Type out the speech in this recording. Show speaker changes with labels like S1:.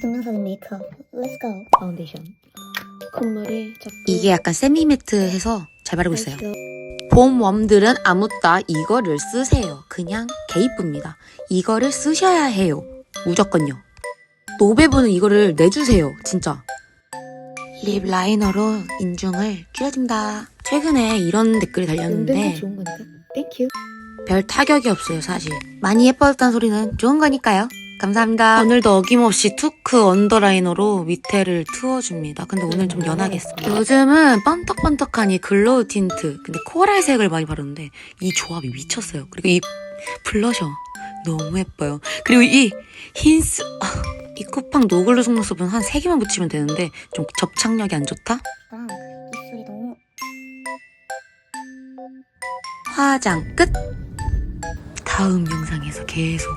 S1: 증명사진 메이크업. Let's go.
S2: 파운데이션. 자꾸
S3: 이게 약간 세미 매트해서 잘 바르고 있어요.
S1: Let's go.
S3: 봄 웜들은 아무따 이거를 쓰세요. 그냥 개이쁩니다. 이거를 쓰셔야 해요. 무조건요. 노베브는 이거를 내주세요. 진짜. 립 라이너로 인중을 줄여줍니다. 최근에 이런 댓글이 달렸는데
S2: 좋은 거니까. 땡큐.
S3: 별 타격이 없어요, 사실. 많이 예뻐졌다는 소리는 좋은 거니까요. 감사합니다. 오늘도 어김없이 투크 언더라이너로 밑에를 트워줍니다. 근데 오늘 좀 연하게 했어. 요즘은 번떡번떡한 이 글로우 틴트. 근데 코랄색을 많이 바르는데 이 조합이 미쳤어요. 그리고 이 블러셔 너무 예뻐요. 그리고 이 흰스 아, 이 쿠팡 노글로 속눈썹은 한 3개만 붙이면 되는데 좀 접착력이 안 좋다?
S1: 입술이 너무
S3: 화장 끝! 다음 영상에서 계속